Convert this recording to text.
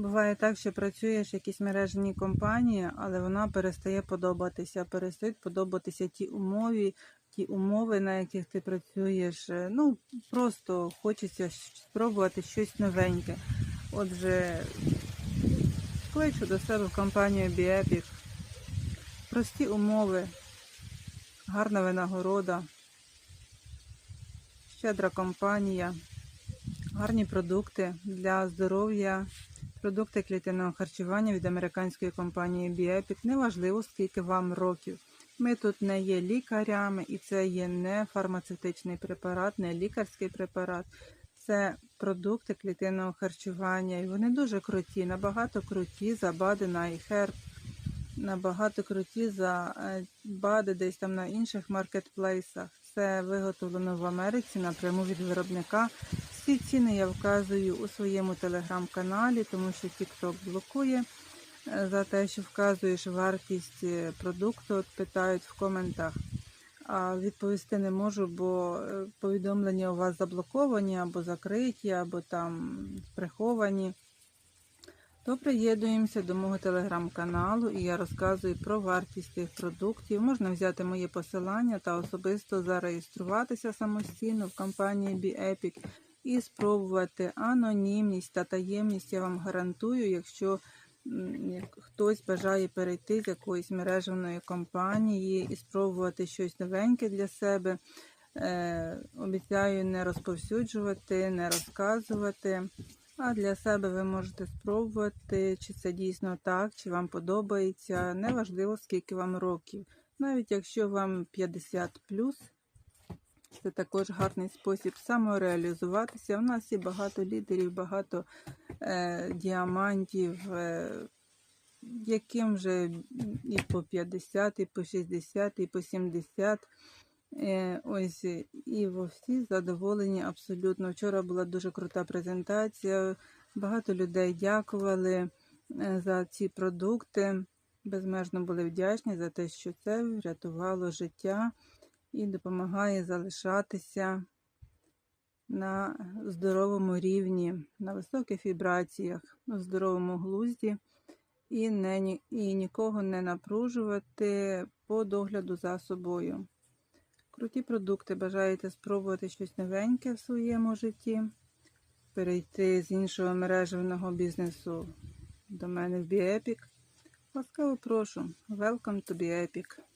Буває так, що працюєш в якійсь мережній компанії, але вона перестає подобатися. Перестають подобатися ті умови, ті умови, на яких ти працюєш. Е, Ну, просто хочеться спробувати щось новеньке. Отже, кличу до себе в компанію Біепік. Прості умови, гарна винагорода, щедра компанія, гарні продукти для здоров'я, продукти клітинного харчування від американської компанії Біепік. Неважливо, скільки вам років. Ми тут не є лікарями, і це є не фармацевтичний препарат, не лікарський препарат. Це продукти клітинного харчування. І вони дуже круті, набагато круті за Бадена і Херб, набагато круті за е, бади десь там на інших маркетплейсах. Це виготовлено в Америці напряму від виробника. Всі ціни я вказую у своєму телеграм-каналі, тому що TikTok блокує е, за те, що вказуєш вартість е, продукту, от питають в коментах. А відповісти не можу, бо е, повідомлення у вас заблоковані або закриті, або там приховані. То приєднуємося до мого телеграм-каналу і я розказую про вартість тих продуктів. Можна взяти моє посилання та особисто зареєструватися самостійно в компанії BeEpic і спробувати анонімність та таємність. Я вам гарантую, якщо хтось бажає перейти з якоїсь мережевної компанії і спробувати щось новеньке для себе. Е, обіцяю не розповсюджувати, не розказувати. А для себе ви можете спробувати, чи це дійсно так, чи вам подобається. Неважливо, скільки вам років. Навіть якщо вам 50 це також гарний спосіб самореалізуватися. У нас є багато лідерів, багато е, діамантів, е, яким вже і по 50, і по 60, і по 70. Е, ось і во всі задоволені абсолютно. Вчора була дуже крута презентація. Багато людей дякували е, за ці продукти. Безмежно були вдячні за те, що це врятувало життя і допомагає залишатися на здоровому рівні, на високих вібраціях, на здоровому глузді і, не, і нікого не напружувати по догляду за собою. Круті продукти, бажаєте спробувати щось новеньке в своєму житті, перейти з іншого мережевного бізнесу до мене в BeEpic. Ласкаво прошу. Welcome to BeEpic.